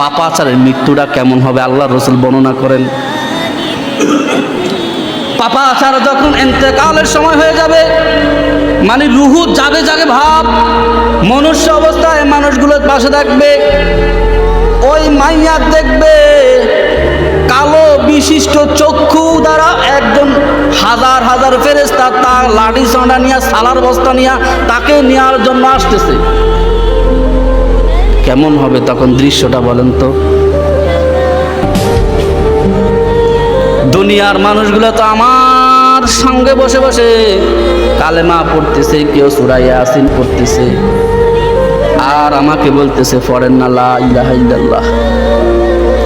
পাপাচারের মৃত্যুটা কেমন হবে? আল্লাহ রসুল বর্ণনা করেন। পাপাচার যখন এতেকালের সময় হয়ে যাবে মানে রুহু যাবে যাবে ভাব, মনুষ্য অবস্থায় মানুষগুলোর পাশে থাকবে, ওই মাইয়া দেখবে, কালো বিশিষ্ট চক্ষু দ্বারা একজন হাজার হাজার ফেরেস্তা তার লাঠি চন্ডা নিয়ে, সালার বস্তা নিয়ে তাকে নেওয়ার জন্য আসতেছে। কেমন হবে তখন দৃশ্যটা বলেন তো? দুনিয়ার মানুষগুলো তো আমার সঙ্গে বসে বসে কালেমা পড়তেছে, কেউ সুরাইয়া আসিন পড়তেছে, আর আমাকে বলতেছে ফরেন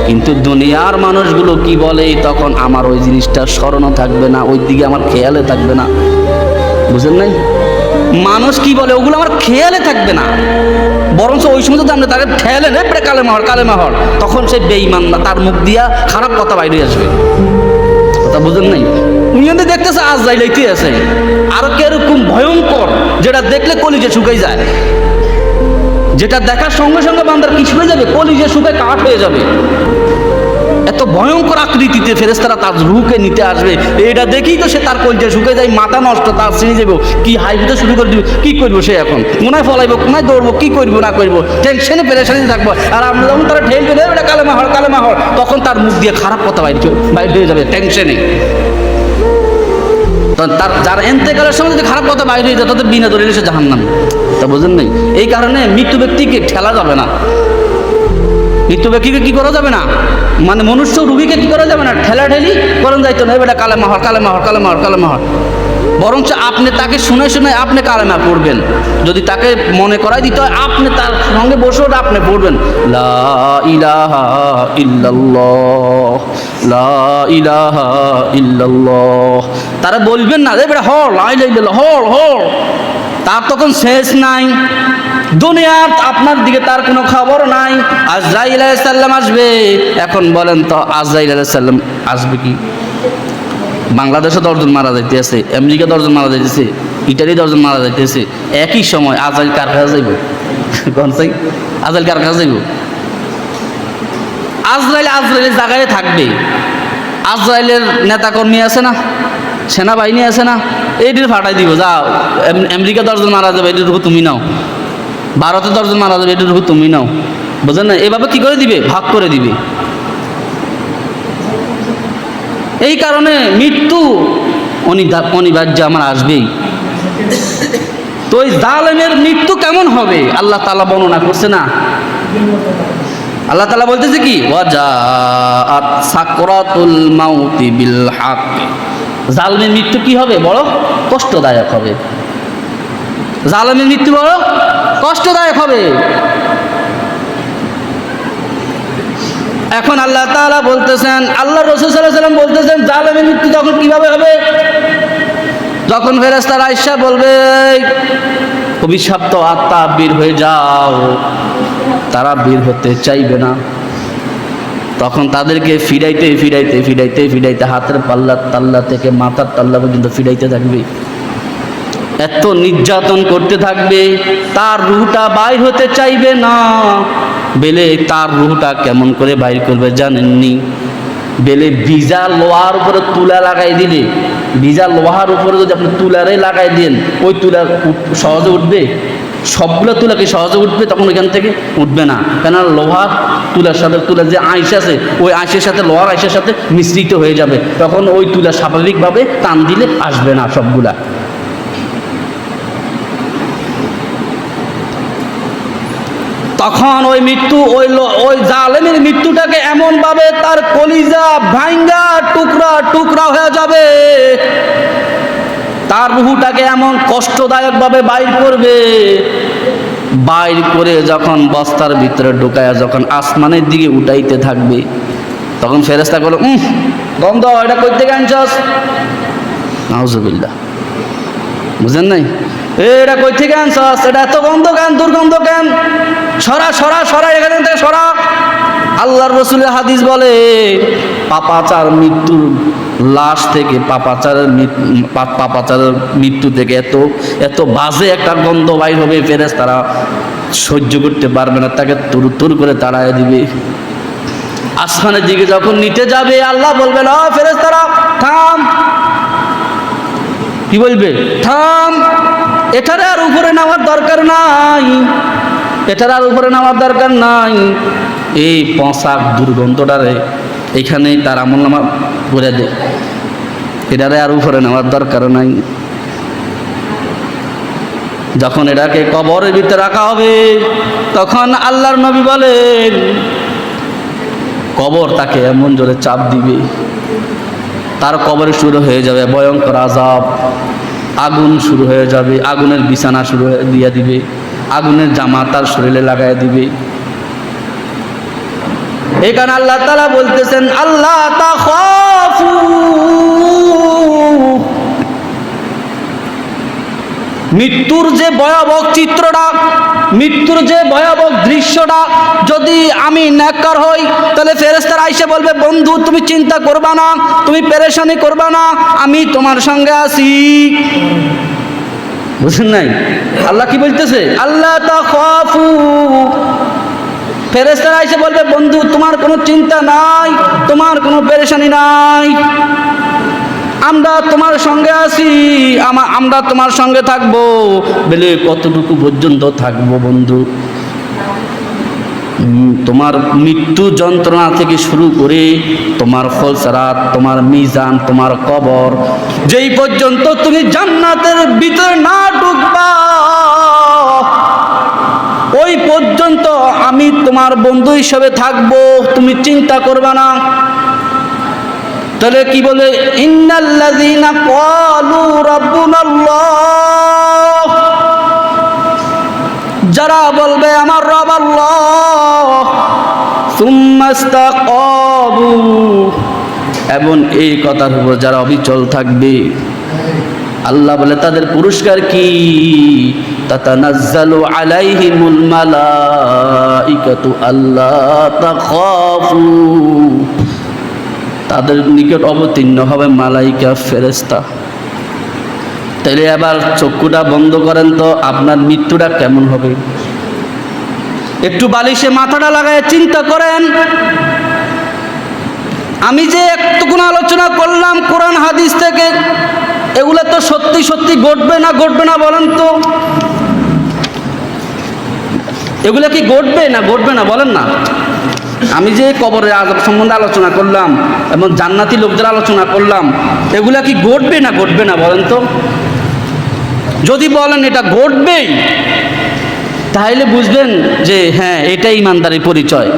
কিন্তু দুনিয়ার মানুষগুলো কি বলে, তখন আমার ওই জিনিসটা স্মরণও থাকবে না ওই দিকে আমার খেয়ালে থাকবে না। বুঝেন নাই? মানুষ কি বলে, ওগুলো আমার খেয়ালে থাকবে না। বরঞ্চ ওই সময় যদি আমরা তাকে ঠেলে নে প্রে কালেমা হর কালেমা হর তখন সে বেইমান না, তার মুখ দিয়া খারাপ কথা বাইরে আসবে। কথা বুঝেন নাই? উনি দেখতেছে, আজ যাই লাইতে আছে? আরও কীরকম ভয়ঙ্কর, যেটা দেখলে কলিজে শুকাই যায়। যেটা দেখার সঙ্গে সঙ্গে বান্দার কিছু হয়ে যাবে, কলিজে শুকায় কাঠ হয়ে যাবে। এত ভয়ঙ্কর আকৃতিতে ফেরেস্তারা তার রুহকে নিতে আসবে। এটা দেখেই তো সে তার কলজে শুকে যায়, মাথা নষ্ট, তার শ্রেণি যাব। কি হাইবিতে শুরু করে দিব, কি করব সে এখন? কোনায় ফলাইবো, কোনায় দৌড়বো, কি করব, না করব? টেনশনে পেরেশানি থাকব। আর আমরা যখন তারা ঠেলবে রে এটা কালেমা হর কালেমা হর তখন তার মুখ দিয়ে খারাপ কথা বাইর বাইরে হয়ে যাবে, টেনশনে। তার যার এন্তেকালের সময় যদি খারাপ কথা বাইরে হয়ে যায়, তাদের বিনা দলিলে সে জাহান্নাম। তা বুঝেন নাই? এই কারণে মৃত্যু ব্যক্তিকে ঠেলা যাবে না। মৃত্যু ব্যক্তিকে কি করা যাবে না? মানে মনুষ্য রুগীকে কি করা যাবে না? ঠেলা ঠেলি করেন যাইতো না এবার কালে মাহর কালে মাহর কালে মাহর কালে মাহর বরঞ্চ আপনি তাকে শুনে শুনে আপনি কালেমা পড়বেন। যদি তাকে মনে করাই দিতে হয়, আপনি তার সঙ্গে বসে ওটা আপনি পড়বেন। তারা বলবেন না এবারে হর লাই লাইল হর হর তার তখন শেষ নাই। দুনিয়ার আপনার দিকে তার কোনো খবর নাই। আজরাইল সাল্লাম আসবে। এখন বলেন তো, আজরাইল সাল্লাম আসবে কি? বাংলাদেশে দশজন মারা যাইতেছে, আমেরিকা দশজন মারা যাইতেছে, ইটালি দশজন মারা যাইতেছে। একই সময় আজরাইল কার কাছে যাইব? কোন সাই? আজরাইল কার কাছে যাইব? আজরাইল আজরাইলের জায়গায় থাকবে। আজরাইলের নেতাকর্মী আছে না? সেনাবাহিনী আছে না? এইটির ফাটাই দিব, যাও। আমেরিকা দশজন মারা যাবে এটির তুমি নাও। ভারতে দশজন মারা যাবে, এটার উপর তুমি নাও। বুঝলেন না এভাবে কি করে দিবে? ভাগ করে দিবে। এই কারণে মৃত্যু অনিবার্য আমার আসবেই। তো ওই জালেমের মৃত্যু কেমন হবে? আল্লাহ তালা বর্ণনা করছে না। আল্লাহ তালা বলতেছে কি? জালেমের মৃত্যু কি হবে বড় কষ্টদায়ক হবে। জালেমের মৃত্যু বড় কষ্টদায়ক হবে। এখন আল্লাহ তাআলা বলতেছেন, আল্লাহ রসুল সাল্লাম বলতেছেন, জালেমের মৃত্যু তখন কীভাবে হবে? যখন ফেরেস্তার আয়সা বলবে অভিশপ্ত আত্মা বীর হয়ে যাও। তারা বীর হতে চাইবে না। তখন তাদেরকে ফিরাইতে ফিরাইতে ফিরাইতে ফিরাইতে হাতের পাল্লা তাল্লা থেকে মাথার তাল্লা পর্যন্ত ফিরাইতে থাকবে। এত নির্যাতন করতে থাকবে, তার রুহটা বাইর হতে চাইবে না। বেলে তার রুহটা কেমন করে বাইর করবে জানেননি? বেলে ভিজা লোহার উপরে তুলা লাগাই দিলে, ভিজা লোহার উপরে যদি আপনি তুলারে লাগাই দেন, ওই তুলা সহজে উঠবে? সবগুলো তুলা কি সহজে উঠবে? তখন ওইখান থেকে উঠবে না। কেন লোহার তুলার সাথে, তুলার যে আইস আছে, ওই আইসের সাথে, লোহার আইসের সাথে মিশ্রিত হয়ে যাবে। তখন ওই তুলা স্বাভাবিকভাবে টান দিলে আসবে না সবগুলা। তখন ওই মৃত্যু, ওই ওই জালেমের মৃত্যুটাকে এমনভাবে তার কলিজা ভাঙ্গা টুকরা টুকরা হয়ে যাবে। তার রুহুটাকে এমন কষ্টদায়কভাবে বাইর করবে। বাইর করে যখন বস্তার ভিতরে ঢুকায়, যখন আসমানের দিকে উঠাইতে থাকবে, তখন ফেরেস্তা করল উম গন্ধ, এটা কই থেকে আনছস? নাউজুবিল্লাহ। বুঝেন নাই? এটা কই থেকে আনছস? এটা এত গন্ধ কেন? দুর্গন্ধ কেন? সরা সরা সরা, এখান থেকে সরা। আল্লাহর রসুলের হাদিস বলে, পাপাচার মৃত্যুর লাশ থেকে পাপাচারের পাপাচারের মৃত্যু থেকে এত এত বাজে একটা গন্ধ বাইর হবে ফেরেস তারা সহ্য করতে পারবে না, তাকে তুর তুর করে তাড়ায় দিবে। আসমানের দিকে যখন নিতে যাবে, আল্লাহ বলবে, না ও ফেরেস্তারা থাম। কি বলবে? থাম, এটারে আর উপরে নেওয়ার দরকার নাই। এটার আর উপরে নামার দরকার নাই। এই পশাক দুর্গন্ধটারে এখানেই তার আমল নামা বলে দে। এটারে আর উপরে নামার দরকার নাই। যখন এটাকে কবরের ভিতরে রাখা হবে, তখন আল্লাহর নবী বলেন, কবর তাকে এমন জোরে চাপ দিবে। তার কবরে শুরু হয়ে যাবে ভয়ঙ্কর আজাব আগুন শুরু হয়ে যাবে, আগুনের বিছানা শুরু দিয়ে দিবে। আগুনের জামা তার শরীরে লাগাই দিবে। এখানে আল্লাহ তালা বলতেছেন, আল্লাহ তা মৃত্যুর যে ভয়াবহ চিত্রটা, মৃত্যুর যে ভয়াবহ দৃশ্যটা যদি আমি ন্যাক্কার হই, তাহলে ফেরেস্তার আইসে বলবে, বন্ধু, তুমি চিন্তা করবা না, তুমি পেরেশানি করবা না, আমি তোমার সঙ্গে আছি। বুঝছেন নাই? আল্লাহ কি বলতেছে? আল্লাহ তা খাফু ফেরেস্তারা এসে বলবে, বন্ধু, তোমার কোনো চিন্তা নাই, তোমার কোনো পেরেশানি নাই। আমরা তোমার সঙ্গে আছি আমরা তোমার সঙ্গে থাকব। বলে কতটুকু পর্যন্ত থাকব বন্ধু? তোমার মৃত্যু যন্ত্রণা থেকে শুরু করে তোমার ফলসরাত তোমার মিজান, তোমার কবর, যেই পর্যন্ত তুমি জান্নাতের ভিতরে না ঢুকবা, ওই পর্যন্ত আমি তোমার বন্ধু হিসেবে থাকব, তুমি চিন্তা করবে না। তাহলে কি বলে? ইন্নাল্লাযীনা ক্বালু রাব্বুনাল্লাহ, যারা বলবে আমার রব আল্লাহ এবং এই কথার উপর যারা অবিচল থাকবে, আল্লাহ বলে, তাদের পুরস্কার কি? আল্লাহ তাদের নিকট অবতীর্ণ হবে মালাইকা ফেরেস্তা তাইলে আবার চক্ষুটা বন্ধ করেন তো, আপনার মৃত্যুটা কেমন হবে? একটু বালিশে মাথাটা লাগায় চিন্তা করেন। আমি যে একটুকুন আলোচনা করলাম কোরআন হাদিস থেকে, এগুলো তো সত্যি সত্যি ঘটবে না ঘটবে না বলেন তো? এগুলো কি ঘটবে না ঘটবে না বলেন না? আমি যে কবরের আজাব সম্বন্ধে আলোচনা করলাম এবং জান্নাতি লোকদের আলোচনা করলাম, এগুলা কি ঘটবে না ঘটবে না বলেন তো? যদি বলেন এটা ঘটবেই তাহলে বুঝবেন যে হ্যাঁ এটাই ইমানদারির পরিচয়।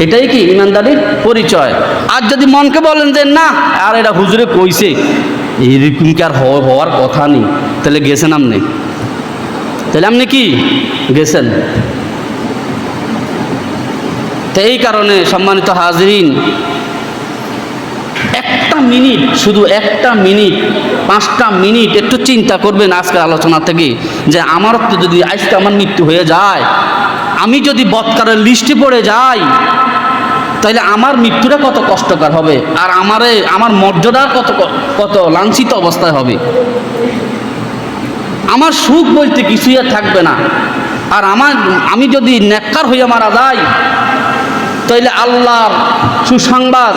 এটাই কি? ইমানদারির পরিচয়। আর যদি মনকে বলেন যে না, আর এটা হুজুরে কইছে এইরকম কি আর হওয়ার কথা নেই? তাহলে গেছেন আপনি। তাহলে আপনি কি? গেছেন। তো এই কারণে সম্মানিত হাজরিন মিনিট, শুধু একটা মিনিট, পাঁচটা মিনিট একটু চিন্তা করবেন আজকের আলোচনা থেকে যে আমার তো যদি আজকে আমার মৃত্যু হয়ে যায়, আমি যদি বৎকারের লিস্টে পড়ে যাই তাহলে আমার মৃত্যুটা কত কষ্টকর হবে আর আমারে, আমার মর্যাদা কত কত লাঞ্ছিত অবস্থায় হবে। আমার সুখ বলতে কিছুই আর থাকবে না। আর আমার, আমি যদি নেককার হইয়া মারা যাই, তাইলে আল্লাহর সুসংবাদ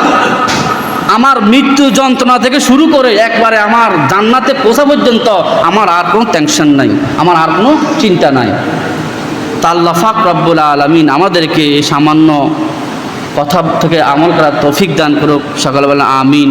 আমার মৃত্যু যন্ত্রণা থেকে শুরু করে একবারে আমার জান্নাতে পোষা পর্যন্ত আমার আর কোনো টেনশন নাই, আমার আর কোনো চিন্তা নাই। তাল্লা ফাক রব্বুল আলমিন আমাদেরকে এই সামান্য কথা থেকে আমল করার তৌফিক দান করুক। সকালবেলা আমিন।